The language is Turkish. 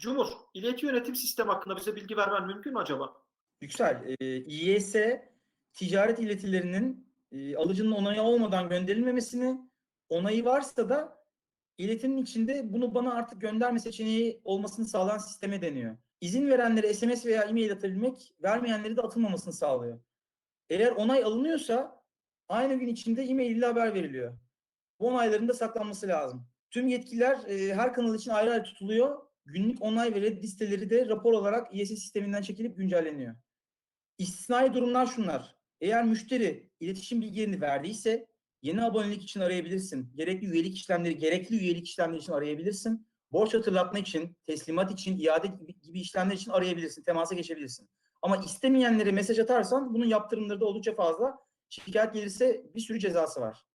Cumhur, ileti yönetim sistemi hakkında bize bilgi vermen mümkün mü acaba? Yüksel, e, İYS ticaret iletilerinin e, alıcının onayı olmadan gönderilmemesini, onayı varsa da iletinin içinde bunu bana artık gönderme seçeneği olmasını sağlayan sisteme deniyor. İzin verenlere SMS veya e-mail atabilmek, vermeyenlere de atılmamasını sağlıyor. Eğer onay alınıyorsa aynı gün içinde e-mail ile haber veriliyor. Bu onayların da saklanması lazım. Tüm yetkiler e, her kanal için ayrı ayrı tutuluyor. Günlük onay ve red listeleri de rapor olarak İYS sisteminden çekilip güncelleniyor. İstisnai durumlar şunlar. Eğer müşteri iletişim bilgilerini verdiyse yeni abonelik için arayabilirsin. Gerekli üyelik işlemleri, gerekli üyelik işlemleri için arayabilirsin. Borç hatırlatma için, teslimat için, iade gibi işlemler için arayabilirsin, temasa geçebilirsin. Ama istemeyenlere mesaj atarsan bunun yaptırımları da oldukça fazla. Şikayet gelirse bir sürü cezası var.